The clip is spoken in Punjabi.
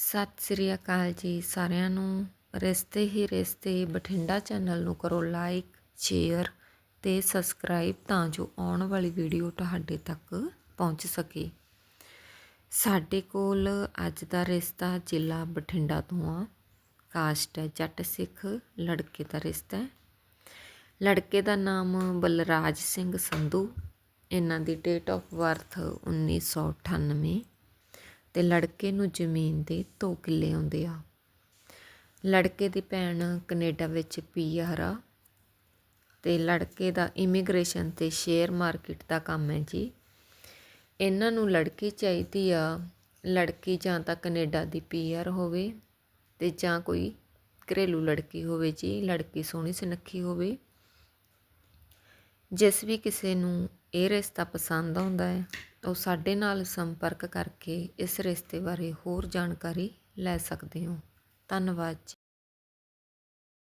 ਸਤਿ ਸ੍ਰੀ ਅਕਾਲ ਜੀ ਸਾਰਿਆਂ ਨੂੰ। ਰਿਸ਼ਤੇ ਹੀ ਰਿਸ਼ਤੇ, ਬਠਿੰਡਾ ਚੈਨਲ ਨੂੰ ਕਰੋ ਲਾਈਕ ਸ਼ੇਅਰ ਤੇ ਸਬਸਕ੍ਰਾਈਬ ਤਾਂ ਜੋ ਆਉਣ ਵਾਲੀ ਵੀਡੀਓ ਤੁਹਾਡੇ ਤੱਕ ਪਹੁੰਚ ਸਕੇ। ਸਾਡੇ ਕੋਲ ਅੱਜ ਦਾ ਰਿਸ਼ਤਾ ਜ਼ਿਲ੍ਹਾ ਬਠਿੰਡਾ ਤੋਂ ਆ। ਕਾਸਟ ਹੈ, ਜੱਟ ਸਿੱਖ ਲੜਕੇ ਦਾ ਰਿਸ਼ਤਾ ਹੈ। ਲੜਕੇ ਦਾ ਨਾਮ ਬਲਰਾਜ ਸਿੰਘ ਸੰਧੂ। ਇਹਨਾਂ ਦੀ ਡੇਟ ਆਫ ਬਰਥ 1998 ਅਤੇ ਲੜਕੇ ਨੂੰ ਜ਼ਮੀਨ ਦੇ 2 ਕਿੱਲੇ ਆਉਂਦੇ ਆ। ਲੜਕੇ ਦੀ ਭੈਣ ਕਨੇਡਾ ਵਿੱਚ ਪੀ ਆਰ ਆ ਅਤੇ ਲੜਕੇ ਦਾ ਇਮੀਗ੍ਰੇਸ਼ਨ ਅਤੇ ਸ਼ੇਅਰ ਮਾਰਕੀਟ ਦਾ ਕੰਮ ਹੈ ਜੀ। ਇਹਨਾਂ ਨੂੰ ਲੜਕੀ ਚਾਹੀਦੀ ਆ, ਲੜਕੀ ਜਾਂ ਤਾਂ ਕੈਨੇਡਾ ਦੀ ਪੀਆਰ ਹੋਵੇ ਤੇ ਜਾਂ ਕੋਈ ਘਰੇਲੂ ਲੜਕੀ ਹੋਵੇ ਜੀ, ਲੜਕੀ ਸੋਹਣੀ ਸੁਨੱਖੀ ਹੋਵੇ। ਜਿਸ ਵੀ ਕਿਸੇ ਨੂੰ ਇਹ ਰਿਸ਼ਤਾ ਪਸੰਦ ਆਉਂਦਾ ਹੈ, ਉਹ ਸਾਡੇ ਨਾਲ ਸੰਪਰਕ ਕਰਕੇ ਇਸ ਰਿਸ਼ਤੇ ਬਾਰੇ ਹੋਰ ਜਾਣਕਾਰੀ ਲੈ ਸਕਦੇ ਹੋ। ਧੰਨਵਾਦ ਜੀ।